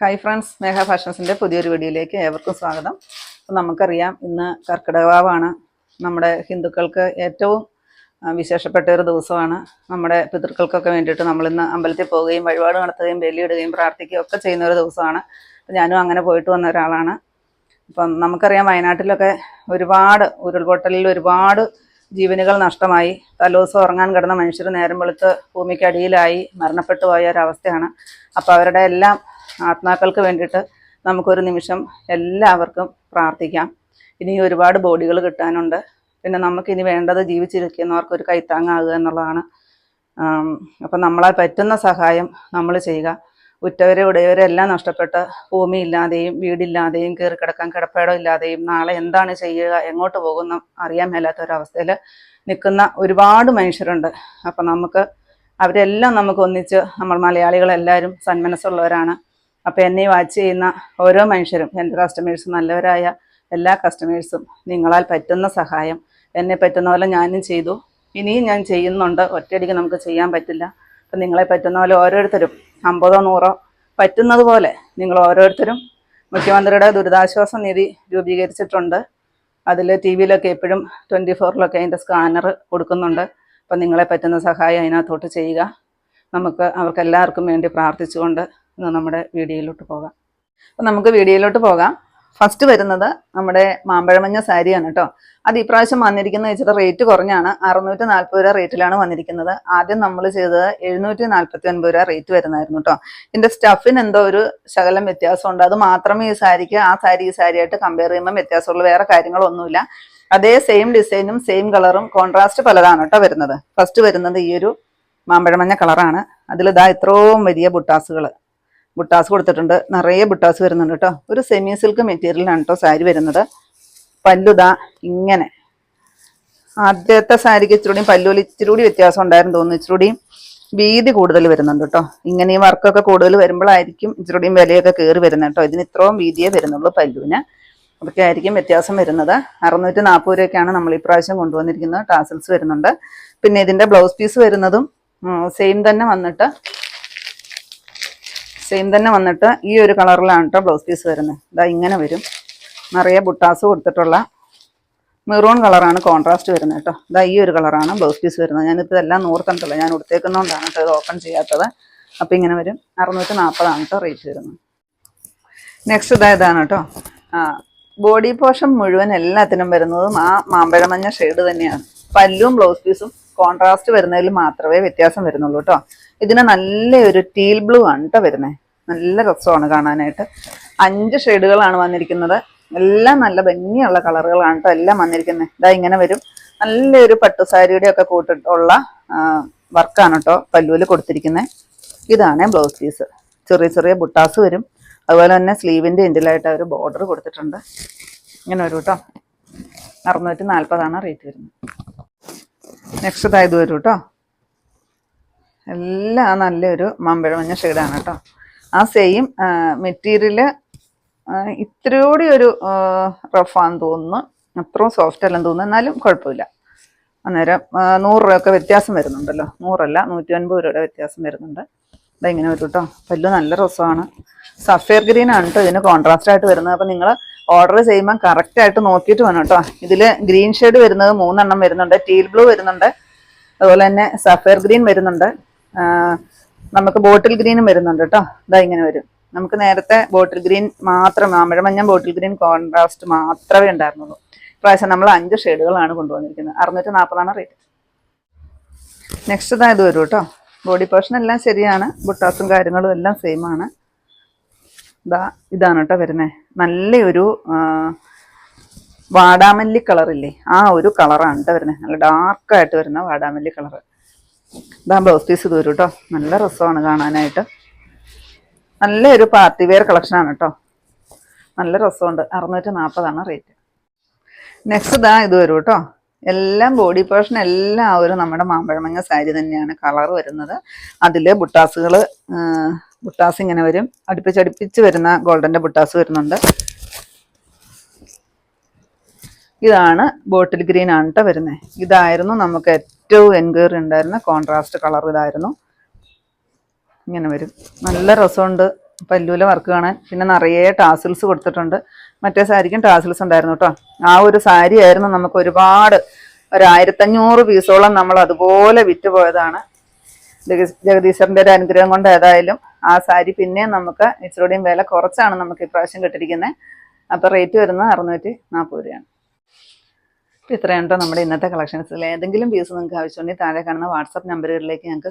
Hi friends മേഘ ഫാഷൻസിന്റെ പുതിയൊരു വീഡിയോയിലേക്ക് ഏവർക്കും സ്വാഗതം. അപ്പം നമുക്കറിയാം ഇന്ന് കർക്കിടകവാവാണ് നമ്മുടെ ഹിന്ദുക്കൾക്ക് ഏറ്റവും വിശേഷപ്പെട്ട ഒരു ദിവസമാണ്. നമ്മുടെ പിതൃക്കൾക്കൊക്കെ വേണ്ടിയിട്ട് നമ്മളിന്ന് അമ്പലത്തിൽ പോവുകയും വഴിപാട് നടത്തുകയും ബലിയിടുകയും പ്രാർത്ഥിക്കുകയും ഒക്കെ ചെയ്യുന്ന ഒരു ദിവസമാണ്. അപ്പം ഞാനും അങ്ങനെ പോയിട്ട് വന്ന ഒരാളാണ്. അപ്പം നമുക്കറിയാം വയനാട്ടിലൊക്കെ ഒരുപാട് ഉരുൾപൊട്ടലിൽ ഒരുപാട് ജീവനുകൾ നഷ്ടമായി. തലോസം ഉറങ്ങാൻ കിടന്ന മനുഷ്യർ നേരം വെളുത്ത് ഭൂമിക്കടിയിലായി മരണപ്പെട്ടു പോയ ഒരവസ്ഥയാണ് അപ്പോൾ അവരുടെ എല്ലാം ആത്മാക്കൾക്ക് വേണ്ടിയിട്ട് നമുക്കൊരു നിമിഷം എല്ലാവർക്കും പ്രാർത്ഥിക്കാം. ഇനി ഒരുപാട് ബോഡികൾ കിട്ടാനുണ്ട്. പിന്നെ നമുക്കിനി വേണ്ടത് ജീവിച്ചിരിക്കുന്നവർക്ക് ഒരു കൈത്താങ്ങാകുക എന്നുള്ളതാണ്. അപ്പം നമ്മളെ പറ്റുന്ന സഹായം നമ്മൾ ചെയ്യുക. ഉറ്റവരെ ഉടയവരെ എല്ലാം നഷ്ടപ്പെട്ട് ഭൂമിയില്ലാതെയും വീടില്ലാതെയും കയറി കിടക്കാൻ കിടപ്പേടം ഇല്ലാതെയും നാളെ എന്താണ് ചെയ്യുക എങ്ങോട്ട് പോകുന്ന അറിയാൻ മേലാത്ത ഒരവസ്ഥയിൽ നിൽക്കുന്ന ഒരുപാട് മനുഷ്യരുണ്ട്. അപ്പം നമുക്ക് അവരെല്ലാം നമുക്ക് ഒന്നിച്ച് നമ്മൾ മലയാളികളെല്ലാവരും സന്മനസ്സുള്ളവരാണ്. അപ്പോൾ എന്നെ വാച്ച് ചെയ്യുന്ന ഓരോ മനുഷ്യരും എന്റെ കസ്റ്റമേഴ്സ് നല്ലവരായ എല്ലാ കസ്റ്റമേഴ്സും നിങ്ങളാൽ പറ്റുന്ന സഹായം എന്നെ പറ്റുന്ന പോലെ ഞാനും ചെയ്തു. ഇനിയും ഞാൻ ചെയ്യുന്നുണ്ട്. ഒറ്റയടിക്ക് നമുക്ക് ചെയ്യാൻ പറ്റില്ല. അപ്പം നിങ്ങളെ പറ്റുന്ന പോലെ ഓരോരുത്തരും അമ്പതോ നൂറോ പറ്റുന്നത് പോലെ നിങ്ങൾ ഓരോരുത്തരും മുഖ്യമന്ത്രിയുടെ ദുരിതാശ്വാസ നിധി രൂപീകരിച്ചിട്ടുണ്ട്. അതിൽ ടി വിയിലൊക്കെ എപ്പോഴും ട്വന്റി ഫോറിലൊക്കെ അതിന്റെ സ്കാനർ കൊടുക്കുന്നുണ്ട്. അപ്പം നിങ്ങളെ പറ്റുന്ന സഹായം അതിനകത്തോട്ട് ചെയ്യുക. നമുക്ക് അവർക്കെല്ലാവർക്കും വേണ്ടി പ്രാർത്ഥിച്ചുകൊണ്ട് നമ്മുടെ വീഡിയോയിലോട്ട് പോകാം. അപ്പം നമുക്ക് വീഡിയോയിലോട്ട് പോകാം. ഫസ്റ്റ് വരുന്നത് നമ്മുടെ മാമ്പഴമഞ്ഞ സാരിയാണ് കേട്ടോ. അത് ഇപ്രാവശ്യം വന്നിരിക്കുന്നത് വെച്ചിട്ട് റേറ്റ് കുറഞ്ഞാണ്. അറുന്നൂറ്റി നാൽപ്പത് രൂപ റേറ്റിലാണ് വന്നിരിക്കുന്നത്. ആദ്യം നമ്മൾ ചെയ്തത് എഴുന്നൂറ്റി നാൽപ്പത്തി ഒൻപത് രൂപ റേറ്റ് വരുന്നതായിരുന്നു കേട്ടോ. ഇതിന്റെ സ്റ്റഫിന് എന്തോ ഒരു ശകലം വ്യത്യാസമുണ്ട്. അത് മാത്രമേ ഈ സാരിക്ക് ആ സാരി ഈ സാരിയായിട്ട് കമ്പയർ ചെയ്യുമ്പോൾ വ്യത്യാസമുള്ളൂ വേറെ കാര്യങ്ങളൊന്നുമില്ല. അതേ സെയിം ഡിസൈനും സെയിം കളറും കോൺട്രാസ്റ്റ് പലതാണ് കേട്ടോ വരുന്നത്. ഫസ്റ്റ് വരുന്നത് ഈ ഒരു മാമ്പഴമഞ്ഞ കളറാണ് അതിലിതാ ഇതാ ഇത്രയും വലിയ ബുട്ടാസുകൾ ബുട്ടാസ് കൊടുത്തിട്ടുണ്ട്. നിറയെ ബുട്ടാസ് വരുന്നുണ്ട് കേട്ടോ. ഒരു സെമി സിൽക്ക് മെറ്റീരിയലാണ് കേട്ടോ സാരി വരുന്നത്. പല്ലുതാ ഇങ്ങനെ. ആദ്യത്തെ സാരിക്ക് ഇച്ചിരൂടിയും പല്ലുവിൽ ഇച്ചിരൂടി വ്യത്യാസം ഉണ്ടായിരുന്നു തോന്നുന്നു. ഇച്ചിരൂടിയും വീതി കൂടുതൽ വരുന്നുണ്ട് കേട്ടോ. ഇങ്ങനെ ഈ വർക്കൊക്കെ കൂടുതൽ വരുമ്പോഴായിരിക്കും ഇച്ചിരൂടിയും വിലയൊക്കെ കയറി വരുന്നത് കേട്ടോ. ഇതിന് ഇത്രയും വീതിയേ വരുന്നുള്ളൂ പല്ലുവിന്. അതൊക്കെ ആയിരിക്കും വ്യത്യാസം വരുന്നത്. അറുന്നൂറ്റി നാൽപ്പത് രൂപയ്ക്കാണ് നമ്മൾ ഈ പ്രാവശ്യം കൊണ്ടുവന്നിരിക്കുന്നത്. ടാസൽസ് വരുന്നുണ്ട്. പിന്നെ ഇതിന്റെ ബ്ലൗസ് പീസ് വരുന്നതും സെയിം തന്നെ വന്നിട്ട് സെയിം തന്നെ വന്നിട്ട് ഈ ഒരു കളറിലാണ് കേട്ടോ ബ്ലൗസ് പീസ് വരുന്നത്. ഇതാ ഇങ്ങനെ വരും. നിറയെ ബുട്ടാസ് കൊടുത്തിട്ടുള്ള മെറൂൺ കളറാണ് കോൺട്രാസ്റ്റ് വരുന്നത് കേട്ടോ ഇതാ ഈ ഒരു കളറാണ് ബ്ലൗസ് പീസ് വരുന്നത്. ഞാനിപ്പോൾ ഇതെല്ലാം നൂർത്തണ്ടല്ലോ ഞാൻ ഉടുത്തേക്കുന്നതുകൊണ്ടാണ് കേട്ടോ ഇത് ഓപ്പൺ ചെയ്യാത്തത്. അപ്പോൾ ഇങ്ങനെ വരും. അറുന്നൂറ്റി നാൽപ്പതാണ് കേട്ടോ റേറ്റ് വരുന്നത്. നെക്സ്റ്റ് ഇതാ ഇതാണ് കേട്ടോ ആ ബോഡി പോർഷൻ മുഴുവൻ എല്ലാത്തിനും വരുന്നതും ആ മാമ്പഴമഞ്ഞ ഷെയ്ഡ് തന്നെയാണ്. പല്ലും ബ്ലൗസ് പീസും കോൺട്രാസ്റ്റ് വരുന്നതിൽ മാത്രമേ വ്യത്യാസം വരുന്നുള്ളൂ കേട്ടോ ഇതിന് നല്ലൊരു ടീൽ ബ്ലൂ ആണ് കേട്ടോ വരുന്നത് നല്ല രസമാണ് കാണാനായിട്ട്. അഞ്ച് ഷെയ്ഡുകളാണ് വന്നിരിക്കുന്നത്. എല്ലാം നല്ല ഭംഗിയുള്ള കളറുകളാണ് കേട്ടോ എല്ലാം വന്നിരിക്കുന്നത്. ഇതാ ഇങ്ങനെ വരും. നല്ലൊരു പട്ടുസാരിയുടെ ഒക്കെ കൂട്ടിട്ടുള്ള വർക്കാണ് കേട്ടോ പല്ലുവിൽ കൊടുത്തിരിക്കുന്നത് ഇതാണ് ബ്ലൗസ് പീസ് ചെറിയ ചെറിയ ബുട്ടാസ് വരും. അതുപോലെ തന്നെ സ്ലീവിന്റെ എൻഡിലായിട്ട് ഒരു ബോർഡർ കൊടുത്തിട്ടുണ്ട്. ഇങ്ങനെ വരും കേട്ടോ അറുന്നൂറ്റി നാൽപ്പതാണ് റേറ്റ് വരുന്നത് നെക്സ്റ്റ് ഇതായത് വരും കേട്ടോ എല്ലാം നല്ലൊരു മമ്പഴമഞ്ഞ ഷെയ്ഡാണ് കേട്ടോ. ആ സെയിം മെറ്റീരിയൽ ഇത്തിരി ഒരു റഫാന്ന് തോന്നുന്നു. അത്രയും സോഫ്റ്റ് അല്ലെന്ന് തോന്നുന്നു. എന്നാലും കുഴപ്പമില്ല. അന്നേരം നൂറ് രൂപയൊക്കെ വ്യത്യാസം വരുന്നുണ്ടല്ലോ. നൂറല്ല നൂറ്റി അൻപത് രൂപയുടെ വ്യത്യാസം വരുന്നുണ്ട്. ഇതാ ഇങ്ങനെ വരും കേട്ടോ. പല്ലു നല്ല രസമാണ്. സഫേർ ഗ്രീൻ ആണ് കേട്ടോ ഇതിന് കോൺട്രാസ്റ്റ് ആയിട്ട് വരുന്നത്. അപ്പം നിങ്ങൾ ഓർഡർ ചെയ്യുമ്പോൾ കറക്റ്റ് ആയിട്ട് നോക്കിയിട്ട് വേണം കേട്ടോ. ഇതിൽ ഗ്രീൻ ഷെയ്ഡ് വരുന്നത് മൂന്നെണ്ണം വരുന്നുണ്ട്. ടീൽ ബ്ലൂ വരുന്നുണ്ട്. അതുപോലെ തന്നെ സഫേർ ഗ്രീൻ വരുന്നുണ്ട്. നമുക്ക് ബോട്ടിൽ ഗ്രീനും വരുന്നുണ്ട് കേട്ടോ ഇതാ ഇങ്ങനെ വരും. നമുക്ക് നേരത്തെ ബോട്ടിൽ ഗ്രീൻ മാത്രം മാമ്പഴമഞ്ഞ ബോട്ടിൽ ഗ്രീൻ കോൺട്രാസ്റ്റ് മാത്രമേ ഉണ്ടായിരുന്നുള്ളൂ. പ്രാവശ്യം നമ്മൾ അഞ്ച് ഷെയ്ഡുകളാണ് കൊണ്ടുവന്നിരിക്കുന്നത്. അറുന്നൂറ്റി നാൽപ്പതാണ് റേറ്റ് നെക്സ്റ്റ് ഇതാ ഇത് വരും കേട്ടോ ബോഡി പോർഷൻ എല്ലാം ശരിയാണ്. ബുട്ടാസും കാര്യങ്ങളും എല്ലാം സെയിം ആണ്. ഇതാ ഇതാണ് കേട്ടോ വരുന്നത് നല്ലൊരു വാടാമല്ലി കളറില്ലേ ആ ഒരു കളറാണ് കേട്ടോ വരുന്നത് നല്ല ഡാർക്കായിട്ട് വരുന്ന വാടാമല്ലി കളറ് ഇതാ ബ്ലൗസ് പീസ് ഇത് വരും കേട്ടോ നല്ല രസമാണ് കാണാനായിട്ട്. നല്ലൊരു പാർട്ടി വെയർ കളക്ഷനാണ് കേട്ടോ നല്ല രസമുണ്ട്. അറുന്നൂറ്റി നാൽപ്പതാണ് റേറ്റ് നെക്സ്റ്റ് ഇതാ ഇത് വരും കേട്ടോ എല്ലാം ബോഡി പോർഷൻ എല്ലാം ആ ഒരു നമ്മുടെ മാമ്പഴമങ്ങ സാരി തന്നെയാണ് കളർ വരുന്നത്. അതിൽ ബുട്ടാസുകൾ ബുട്ടാസ് ഇങ്ങനെ വരും. അടുപ്പിച്ചടുപ്പിച്ച് വരുന്ന ഗോൾഡന്റെ ബുട്ടാസ് വരുന്നുണ്ട്. ഇതാണ് ബോട്ടിൽ ഗ്രീൻ ആണ് കേട്ടോ വരുന്നത് ഇതായിരുന്നു നമുക്ക് ഏറ്റവും എൻക്വയറി ഉണ്ടായിരുന്ന കോൺട്രാസ്റ്റ് കളർ ഇതായിരുന്നു. ഇങ്ങനെ വരും. നല്ല രസമുണ്ട്. പല്ലൂല വർക്ക് കാണാൻ. പിന്നെ നിറയെ ടാസിൽസ് കൊടുത്തിട്ടുണ്ട്. മറ്റേ സാരിക്കും ടാസിൽസ് ഉണ്ടായിരുന്നു കേട്ടോ ആ ഒരു സാരി ആയിരുന്നു നമുക്ക് ഒരുപാട് ഒരായിരത്തഞ്ഞൂറ് പീസോളം നമ്മൾ അതുപോലെ വിറ്റ് പോയതാണ്. ഒരു അനുഗ്രഹം കൊണ്ട് ഏതായാലും ആ സാരി പിന്നെ നമുക്ക് ഇച്ചിരിയും വില കുറച്ചാണ് നമുക്ക് ഇപ്രാവശ്യം കിട്ടിയിരിക്കുന്നത് അപ്പോൾ റേറ്റ് വരുന്നത് അറുന്നൂറ്റി നാൽപ്പത് രൂപയാണ്. അപ്പോൾ കേട്ടോ നമ്മുടെ ഇന്നത്തെ കളക്ഷൻസിൽ ഏതെങ്കിലും പീസ് നിങ്ങൾക്ക് ആവശ്യമുണ്ടെങ്കിൽ താഴെ കാണുന്ന വാട്സപ്പ് നമ്പറുകളിലേക്ക് ഞങ്ങൾക്ക്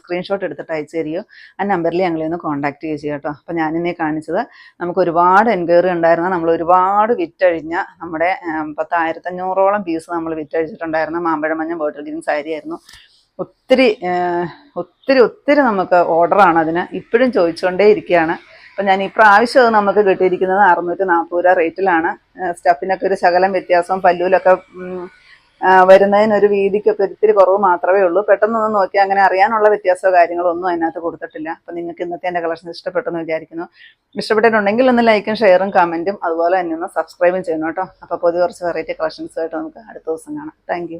സ്ക്രീൻഷോട്ട് എടുത്തിട്ട് അയച്ചു തരികയോ ആ നമ്പറിൽ ഞങ്ങളെ ഒന്ന് കോൺടാക്ട് ചെയ്യുക കേട്ടോ. അപ്പോൾ ഞാനിന്നെ കാണിച്ചത് നമുക്ക് ഒരുപാട് എൻക്വയറി ഉണ്ടായിരുന്ന നമ്മൾ ഒരുപാട് വിറ്റഴിഞ്ഞ നമ്മുടെ പത്തായിരത്തഞ്ഞൂറോളം പീസ് നമ്മൾ വിറ്റഴിച്ചിട്ടുണ്ടായിരുന്ന മാമ്പഴമഞ്ഞ ബോട്ടിൽ ഗ്രീൻ സാരി ആയിരുന്നു. ഒത്തിരി ഒത്തിരി ഒത്തിരി നമുക്ക് ഓർഡറാണ് അതിന്. ഇപ്പോഴും ചോദിച്ചുകൊണ്ടേ ഇരിക്കുകയാണ് അപ്പം ഞാൻ ഈ പ്രാവശ്യം നമുക്ക് കിട്ടിയിരിക്കുന്നത് അറുന്നൂറ്റി നാൽപ്പത് രൂപ റേറ്റിലാണ്. സ്റ്റഫിനൊക്കെ ഒരു ശകലം വ്യത്യാസവും ആ, വരുന്നതിനൊരു വീതിക്കൊക്കെ ഒത്തിരി കുറവ് മാത്രമേ ഉള്ളൂ. പെട്ടെന്നൊന്ന് നോക്കി അങ്ങനെ അറിയാനുള്ള വ്യത്യാസമോ കാര്യങ്ങളോ ഒന്നും അതിനകത്ത് കൊടുത്തിട്ടില്ല. അപ്പം നിങ്ങൾക്ക് ഇന്നത്തെ എന്റെ കളക്ഷൻ ഇഷ്ടപ്പെട്ടെന്ന് വിചാരിക്കുന്നു. ഇഷ്ടപ്പെട്ടിട്ടുണ്ടെങ്കിൽ ഒന്ന് ലൈക്കും ഷെയറും കമന്റും അതുപോലെ തന്നെ ഒന്ന് സബ്സ്ക്രൈബും ചെയ്യണം കേട്ടോ. അപ്പോൾ പൊതുവെ കുറച്ച് വെറൈറ്റി കളക്ഷൻസുമായിട്ട് നമുക്ക് അടുത്ത ദിവസം കാണാം. താങ്ക്